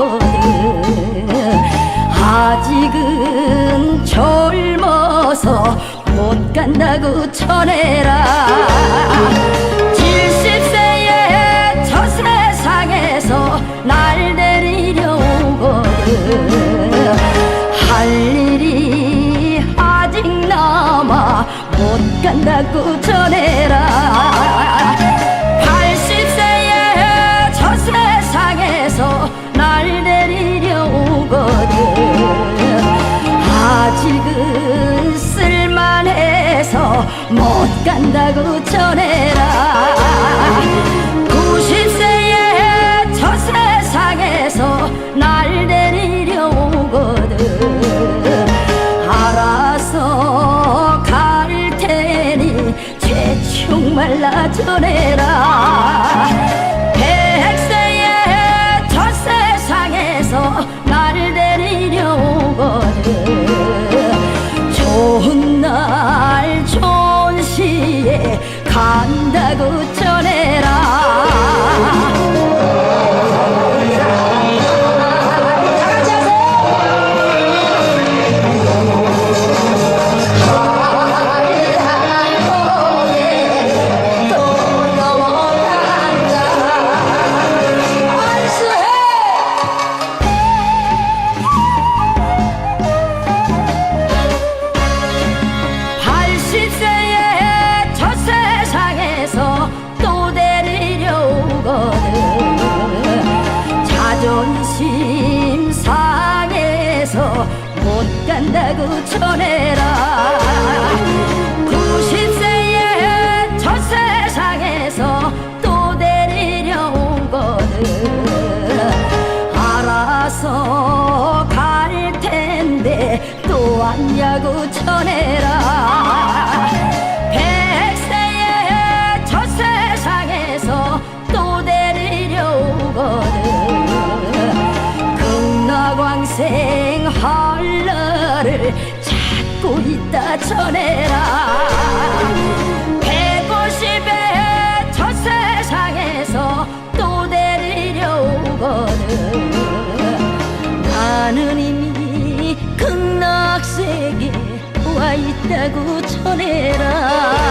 거든 아직은 젊어서 못 간다고 전해라. 70세의 저 세상에서 날 내리려 오거든. 할 일이 아직 남아 못 간다고 아직은 쓸만해서 못 간다고 전해라. 90세의 저 세상에서 날 데리려 오거든. 알아서 갈 테니 재충 말라 전해라 간다고 전해라 왔냐고 전해라. 백세의 저 세상에서 또 데리려 오거든 극락왕생 헐러를 찾고 있다 전해라. 나는 극락 세계에 와 있다고 전해라